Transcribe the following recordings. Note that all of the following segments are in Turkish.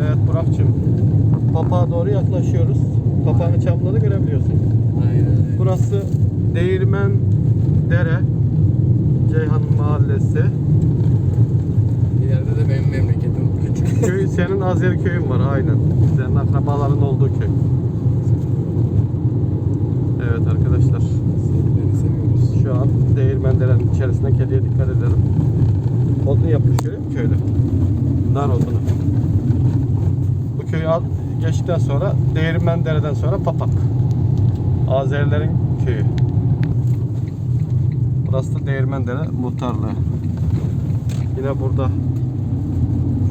Evet Burak'cığım. Papak'a doğru yaklaşıyoruz. Papağanın çamlarını görebiliyorsun. Aynen. Burası Değirmen Dere. Ceyhan Mahallesi. İleride de benim memleketim küçük. Köy, senin Azeri köyün var aynen. Senin akrabaların olduğu köy. Evet arkadaşlar. Sevgileri seviyoruz. Şu an Değirmen Dere'nin içerisinde kediye dikkat edelim. Odun yapmış görüyor musun köylü? Nar odunu. Köyü geçtikten sonra Değirmen Dere'den sonra Papak. Azerilerin köyü. Burası da Değirmen Dere muhtarlığı. Yine burada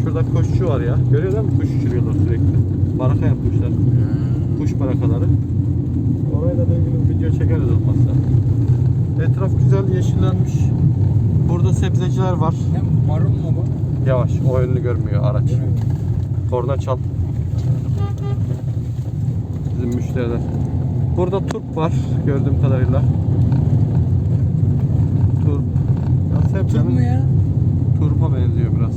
Şurada kuşçu var ya. Görüyor musun? Kuş uçuruyorlar sürekli. Baraka yapmışlar. Kuş barakaları. Orayla da ilgili video çekeriz olmazsa. Etraf güzel yeşillenmiş. Burada sebzeciler var. Hem marul mu bu? Yavaş, o önünü görmüyor araç. Korna çal. Bizim müşteriler. Burada turp var gördüğüm kadarıyla. Turp. Ya sebzenin mu ya? turpa benziyor biraz.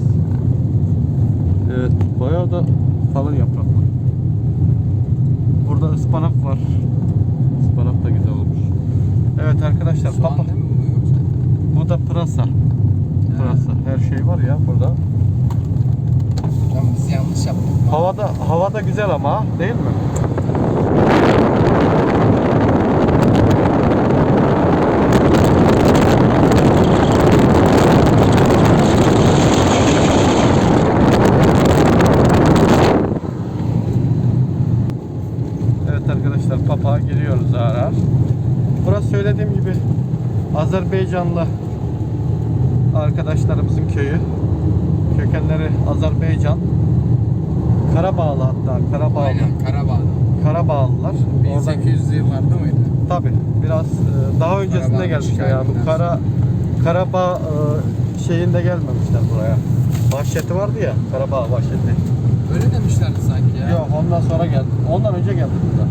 Evet, bayağı da kalın yapraklı. Burada ıspanak var. Ispanak da güzel olmuş. Evet arkadaşlar, Soğan papa. mi bu yoksa? Bu da pırasa. Pırasa. Her şey var ya burada. Tamam biz yanlış yaptık. Havada hava da güzel ama değil mi? Evet arkadaşlar Papa giriyoruz ara ara. Burası söylediğim gibi Azerbaycanlı arkadaşlarımızın köyü. Kökenleri Azerbaycan. Karabağlı hatta Karabağlı. Aynen Karabağ'da. Karabağlılar. Orada 1800 yıllarda mıydı? tabi biraz e, daha öncesinde Karabağ gelmişler ya. Bu Kara Karabağ e, şeyinde gelmemişler buraya. Vahşeti vardı ya Karabağ vahşeti. Öyle demişlerdi sanki ya. Yok ondan sonra geldi. Ondan önce geldi burada.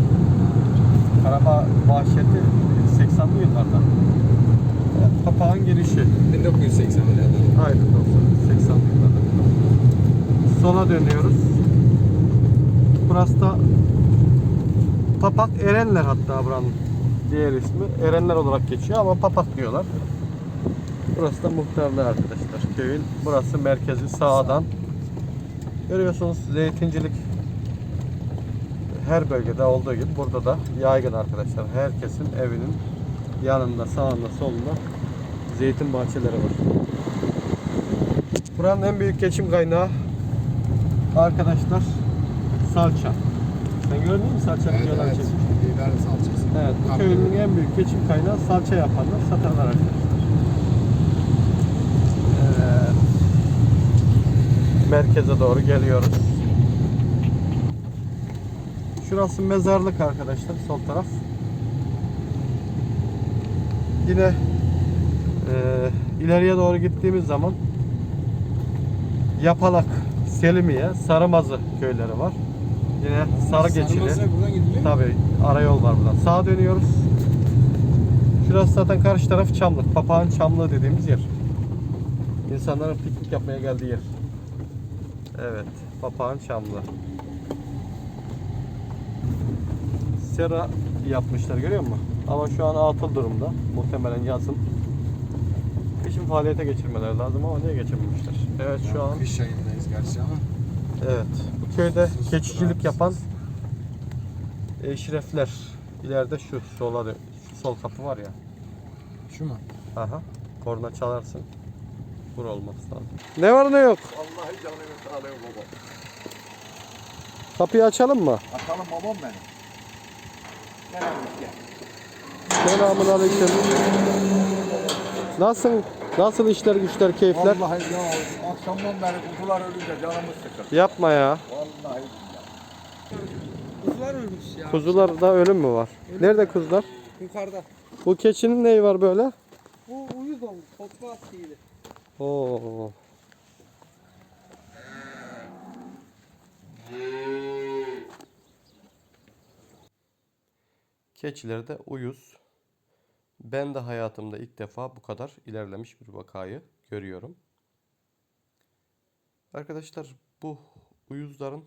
Karabağ vahşeti 80'li yıllarda. Evet, Papağan girişi. 1980'lerde. Aynen 90 80'li yıllarda. Sola dönüyoruz. Burası da Papak Erenler hatta buranın diğer ismi. Erenler olarak geçiyor ama Papak diyorlar. Burası da muhtarlığı arkadaşlar. Köyün burası merkezi sağdan. Görüyorsunuz zeytincilik her bölgede olduğu gibi burada da yaygın arkadaşlar. Herkesin evinin yanında, sağında, solunda zeytin bahçeleri var. Buranın en büyük geçim kaynağı arkadaşlar salça. Sen gördün mü salça Evet, videoları evet. çekmiş? Biber salçası. Evet, bu köyün en büyük geçim kaynağı salça yapanlar, satanlar arkadaşlar. Evet. Merkeze doğru geliyoruz. Şurası mezarlık arkadaşlar, sol taraf. Yine eee, ileriye doğru gittiğimiz zaman Yapalak, Selimiye, Sarımazı köyleri var. Yine Sarı Geçili. Tabii arayol var buradan. Sağa dönüyoruz. Şurası zaten karşı taraf Çamlık. Papağan Çamlığı dediğimiz yer. İnsanların piknik yapmaya geldiği yer. Evet. Papağan Çamlığı. Sera yapmışlar görüyor musun? Ama şu an atıl durumda. Muhtemelen yazın. Kışın faaliyete geçirmeleri lazım ama niye geçirmemişler? Evet şu an Kış ayındayız gerçi ama. Evet. Bu köyde keçicilik yapan eşrefler. İleride şu sola şu sol kapı var ya. Şu mu? Aha. Korna çalarsın. Bur olması lazım. Ne var ne yok? Vallahi canını sağlıyor baba. Kapıyı açalım mı? Atalım babam benim. Selamun aleyküm. Nasıl nasıl işler güçler keyifler? Vallahi ya akşamdan beri kuzular ölünce canımız sıkır. Yapma ya. Vallahi. Kuzular ölmüş ya. Kuzularda ölüm mü var? Nerede kuzular? Yukarıda. Bu keçinin neyi var böyle? Bu uyuz olmuş. Toplu attıydı. Oo. Keçilerde uyuz. Ben de hayatımda ilk defa bu kadar ilerlemiş bir vakayı görüyorum. Arkadaşlar bu uyuzların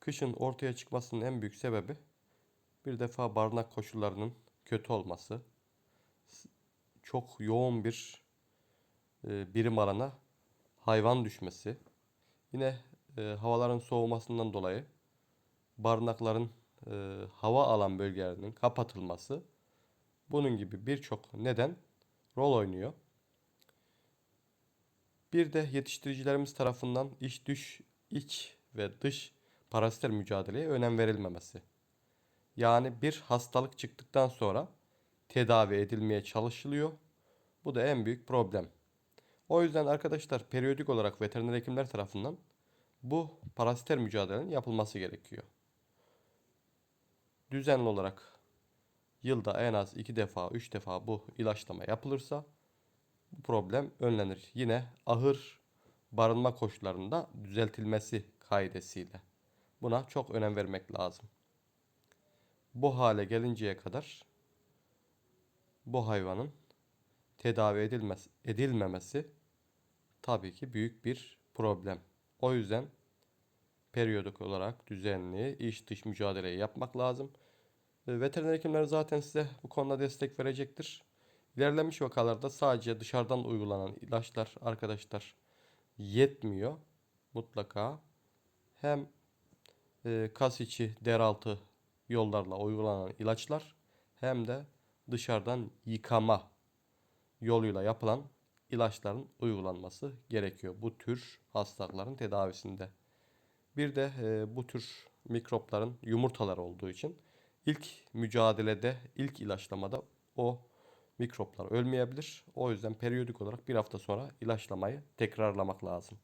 kışın ortaya çıkmasının en büyük sebebi bir defa barınak koşullarının kötü olması, çok yoğun bir e, birim alana hayvan düşmesi, yine e, havaların soğumasından dolayı barınakların e, hava alan bölgelerinin kapatılması, bunun gibi birçok neden rol oynuyor. Bir de yetiştiricilerimiz tarafından iç düş iç ve dış parazitler mücadeleye önem verilmemesi. Yani bir hastalık çıktıktan sonra tedavi edilmeye çalışılıyor. Bu da en büyük problem. O yüzden arkadaşlar periyodik olarak veteriner hekimler tarafından bu paraziter mücadelenin yapılması gerekiyor. Düzenli olarak yılda en az 2 defa 3 defa bu ilaçlama yapılırsa bu problem önlenir. Yine ahır barınma koşullarında düzeltilmesi kaidesiyle. Buna çok önem vermek lazım. Bu hale gelinceye kadar bu hayvanın tedavi edilmesi, edilmemesi tabii ki büyük bir problem. O yüzden periyodik olarak düzenli iç dış mücadeleyi yapmak lazım. E, Veteriner hekimler zaten size bu konuda destek verecektir. İlerlemiş vakalarda sadece dışarıdan uygulanan ilaçlar arkadaşlar yetmiyor. Mutlaka hem e, kas içi deraltı yollarla uygulanan ilaçlar hem de dışarıdan yıkama yoluyla yapılan ilaçların uygulanması gerekiyor bu tür hastalıkların tedavisinde. Bir de e, bu tür mikropların yumurtaları olduğu için ilk mücadelede, ilk ilaçlamada o mikroplar ölmeyebilir. O yüzden periyodik olarak bir hafta sonra ilaçlamayı tekrarlamak lazım.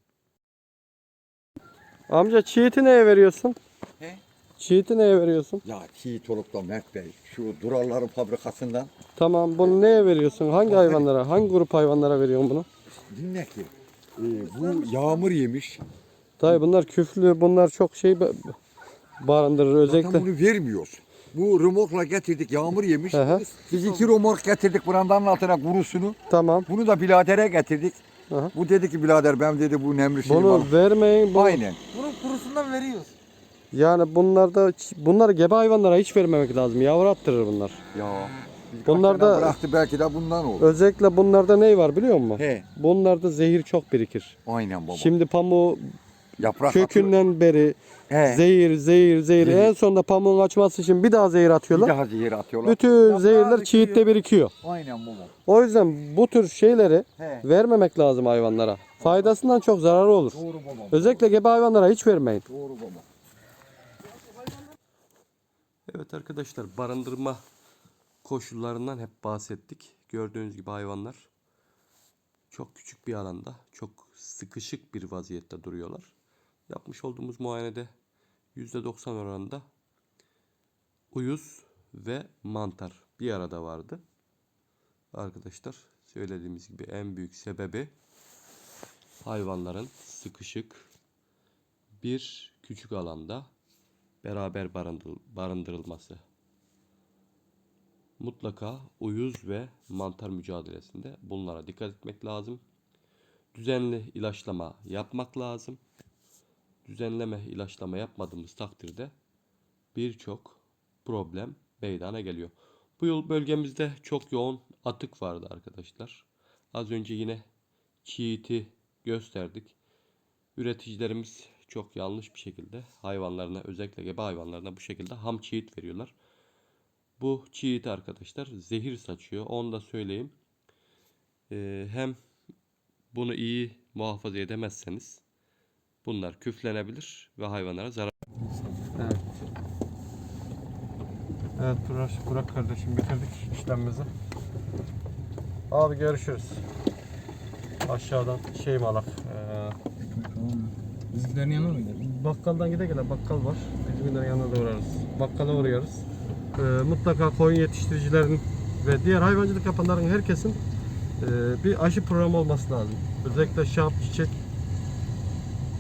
Amca çiğiti neye veriyorsun? He? Çiğiti neye veriyorsun? Ya Çiğit olup da Mert Bey şu Duralların fabrikasından Tamam bunu neye veriyorsun? Hangi hayvanlara? Hangi grup hayvanlara veriyorsun bunu? dinle ki e, bu yağmur yemiş. Dayı bunlar küflü, bunlar çok şey barındırır Zaten özellikle. bunu vermiyoruz. Bu remorkla getirdik yağmur yemiş. Hı hı. Biz iki remork getirdik burandanın altına kurusunu. Tamam. Bunu da biladere getirdik. Hı hı. Bu dedi ki birader ben dedi bu nemli şeyi Bunu vermeyin. Bu, Aynen. Bunun kurusundan veriyoruz. Yani bunlarda bunlar gebe hayvanlara hiç vermemek lazım. Yavru attırır bunlar. Ya. Biz Bunlar kaç tane da- bıraktı belki de bundan oldu. Özellikle bunlarda ne var biliyor musun? He. Bunlarda zehir çok birikir. Aynen baba. Şimdi pamuğu Yaprak kökünden beri He. zehir, zehir, zehir. Zehir. En sonunda pamuğun açması için bir daha zehir Bir atıyorlar. daha zehir atıyorlar. Bütün Yaprağı zehirler birikiyor. çiğitte birikiyor. Aynen baba. O yüzden bu tür şeyleri He. vermemek lazım hayvanlara. Faydasından çok zararı olur. Doğru baba. Özellikle gebe hayvanlara hiç vermeyin. Doğru baba. Evet arkadaşlar barındırma koşullarından hep bahsettik. Gördüğünüz gibi hayvanlar çok küçük bir alanda çok sıkışık bir vaziyette duruyorlar. Yapmış olduğumuz muayenede %90 oranında uyuz ve mantar bir arada vardı. Arkadaşlar söylediğimiz gibi en büyük sebebi hayvanların sıkışık bir küçük alanda beraber barındır- barındırılması. Mutlaka uyuz ve mantar mücadelesinde bunlara dikkat etmek lazım. Düzenli ilaçlama yapmak lazım. Düzenleme ilaçlama yapmadığımız takdirde birçok problem meydana geliyor. Bu yıl bölgemizde çok yoğun atık vardı arkadaşlar. Az önce yine çiğiti gösterdik. Üreticilerimiz çok yanlış bir şekilde hayvanlarına özellikle gebe hayvanlarına bu şekilde ham çiğit veriyorlar. Bu çiğit arkadaşlar zehir saçıyor. Onu da söyleyeyim. Ee, hem bunu iyi muhafaza edemezseniz bunlar küflenebilir ve hayvanlara zarar. Evet. Evet Burak, Burak kardeşim bitirdik işlemimizi. Abi görüşürüz. Aşağıdan şey mi alak? Ee, Bizimkilerin yanına mıydı? Bakkaldan gide gele bakkal var. Bizimkilerin yanına da uğrarız. Bakkala uğruyoruz. Ee, mutlaka koyun yetiştiricilerin ve diğer hayvancılık yapanların herkesin e, bir aşı programı olması lazım. Özellikle şap, çiçek,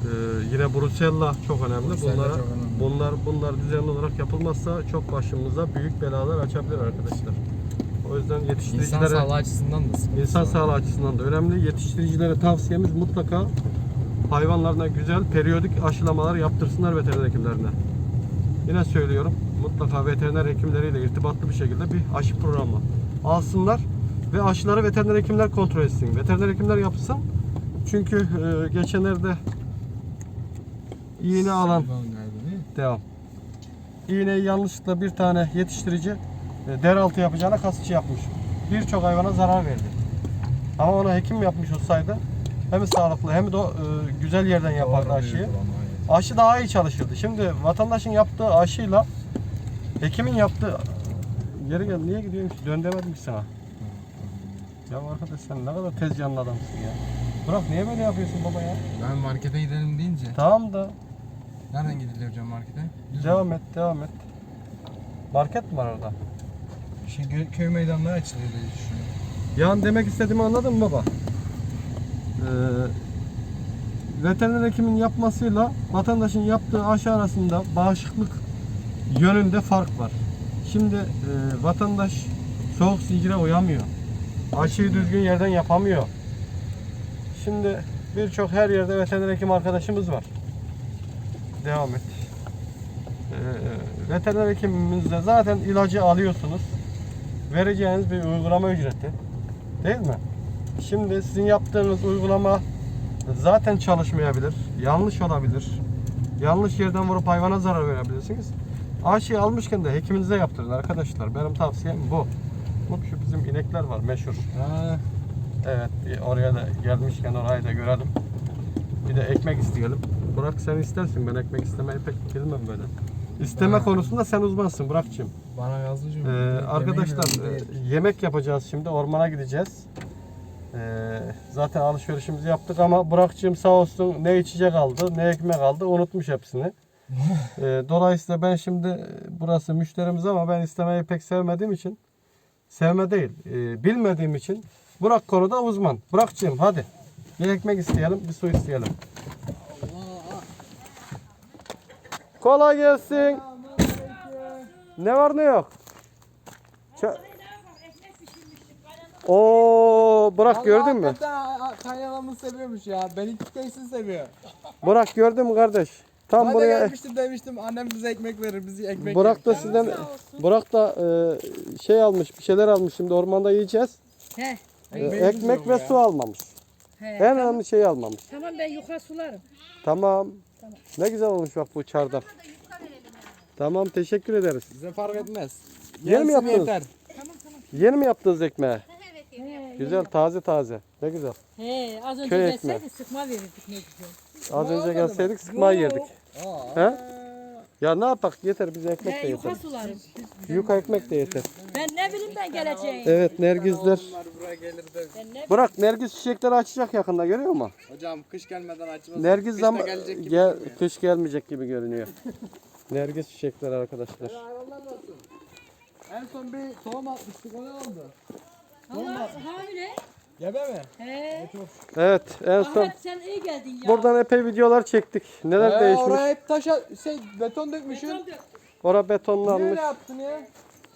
e, yine brusella çok önemli. Brusella bunlara, çok önemli. bunlar bunlar düzenli olarak yapılmazsa çok başımıza büyük belalar açabilir arkadaşlar. O yüzden İnsan yetiştiricilere sağlığı açısından da sıkıntı İnsan var. sağlığı açısından da önemli. Yetiştiricilere tavsiyemiz mutlaka hayvanlarına güzel periyodik aşılamalar yaptırsınlar veteriner hekimlerine. Yine söylüyorum mutlaka veteriner hekimleriyle irtibatlı bir şekilde bir aşı programı alsınlar ve aşıları veteriner hekimler kontrol etsin. Veteriner hekimler yapsın. Çünkü e, geçenlerde iğne alan devam. İğneyi yanlışlıkla bir tane yetiştirici e, deraltı yapacağına kasıtçı yapmış. Birçok hayvana zarar verdi. Ama ona hekim yapmış olsaydı hem sağlıklı hem de e, güzel yerden yapardı aşıyı. Aşı daha iyi çalışırdı. Şimdi vatandaşın yaptığı aşıyla hekimin yaptığı geri gel niye gidiyorsun ki? Dön demedim ki sana. Ya arkadaş sen ne kadar tez yanlı adamsın ya. Bırak niye böyle yapıyorsun baba ya? Ben markete gidelim deyince. Tamam da Nereden gidiliyor hocam markete? Düz devam et devam et. Market mi var orada? Şey, kö- köy meydanları açılıyor diye düşünüyorum. Yani demek istediğimi anladın mı baba? Ee, veteriner hekimin yapmasıyla vatandaşın yaptığı aşı arasında bağışıklık yönünde fark var. Şimdi e, vatandaş soğuk zincire uyamıyor. Aşıyı düzgün yerden yapamıyor. Şimdi birçok her yerde veteriner hekim arkadaşımız var. Devam et. Ee, veteriner hekimimizde zaten ilacı alıyorsunuz. Vereceğiniz bir uygulama ücreti. Değil mi? Şimdi sizin yaptığınız uygulama zaten çalışmayabilir. Yanlış olabilir. Yanlış yerden vurup hayvana zarar verebilirsiniz. Aşıyı almışken de hekiminize yaptırın arkadaşlar. Benim tavsiyem bu. Bak şu bizim inekler var meşhur. Ha, Evet oraya da gelmişken orayı da görelim. Bir de ekmek isteyelim. Burak sen istersin ben ekmek istemeyi pek bilmem böyle. İsteme Ha. konusunda sen uzmansın Burak'cığım. bana yazdıcım. Ee, arkadaşlar e, yemek yapacağız şimdi ormana gideceğiz. Ee, zaten alışverişimizi yaptık ama Burak'cığım sağ olsun ne içecek aldı ne ekmek aldı unutmuş hepsini. Ee, dolayısıyla ben şimdi e, burası müşterimiz ama ben istemeyi pek sevmediğim için sevme değil e, bilmediğim için Burak konuda uzman. Burak'cığım hadi bir ekmek isteyelim bir su isteyelim. Kolay gelsin. Ne var ne yok? Ça- Oo Burak gördün mü? Kaynalamı seviyormuş ya. Ben iki kesin seviyor. Burak gördün mü kardeş? Tam Ben de buraya gelmiştim demiştim annem bize ekmek verir bizi ekmek Burak da sizden Burak da e, şey almış bir şeyler almış şimdi ormanda yiyeceğiz. He. E, ekmek ve ya. su almamış. He. En tamam. önemli şeyi almamış. Tamam ben yukarı sularım. Tamam. Ne güzel olmuş bak bu çardak. Tamam teşekkür ederiz. Bize fark etmez. Yeni mi yaptınız? yeter. Yeni mi yaptınız ekmeği? He, Güzel taze taze. Ne güzel. He, az önce Köy gelseydi ekmeği. sıkma verirdik ne güzel. Az önce gelseydik sıkma yerdik. Aa. He? Ya ne yapak yeter bize ekmek de He, yeter. yukarı sularım. Yuka ekmek de yeter. Ben ne bileyim ben geleceğim. Evet nergizler. Onlar buraya gelir de. Ben ne Bırak nergiz çiçekleri açacak yakında görüyor musun? Hocam kış gelmeden açmasın. Nergiz Kış da zaman gelecek gibi gel, durmuyor. kış gelmeyecek gibi görünüyor. nergiz çiçekleri arkadaşlar. Hayvanlar nasıl? En son bir tohum atmıştık o ne oldu? Allah hamile. Gebe mi? He. Evet en son Ahmet sen iyi geldin ya. buradan epey videolar çektik. Neler Ee, değişmiş? oraya hep taşa şey beton dökmüşsün. Beton dök. Ora Niye betonlanmış. öyle yaptın ya?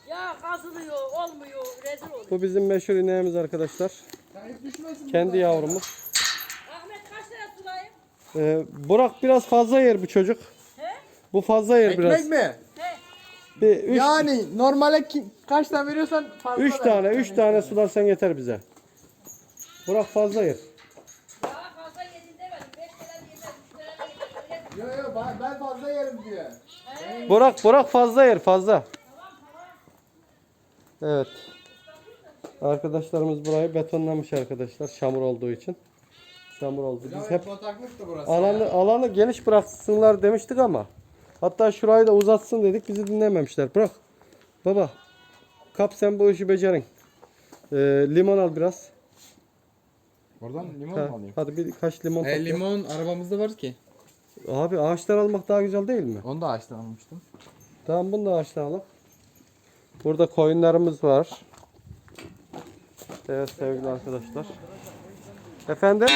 Ya kazılıyor, olmuyor, rezil oluyor. Bu bizim meşhur ineğimiz arkadaşlar. Ya hiç düşmesin Kendi yavrumuz. Ahmet kaç tane sulayım? Ee, Burak biraz fazla yer bu çocuk. He? Bu fazla yer biraz. Ekmek mi? He. Bir üç, Yani normale ki, kaç tane veriyorsan fazla üç ver. tane, üç tane sularsan yeter bize. Burak fazla yer. Daha fazla yedin demedim. Beş tane yeter, üç tane yeter. Öyle Yo yo ben, ben fazla yerim diyor. Burak, Burak fazla yer, fazla. Evet. Arkadaşlarımız burayı betonlamış arkadaşlar çamur olduğu için. Çamur oldu. Biz hep bataklıktı burası. alanı alanı geniş bıraksınlar demiştik ama hatta şurayı da uzatsın dedik bizi dinlememişler. Bırak. Baba. Kap sen bu işi becerin. Ee, limon al biraz. Oradan limon Ha, mu alayım? hadi birkaç limon E, topla. limon arabamızda var ki. Abi ağaçtan almak daha güzel değil mi? Onu da ağaçtan almıştım. Tamam bunu da ağaçtan alalım. Burada koyunlarımız var. Evet sevgili arkadaşlar. Efendim?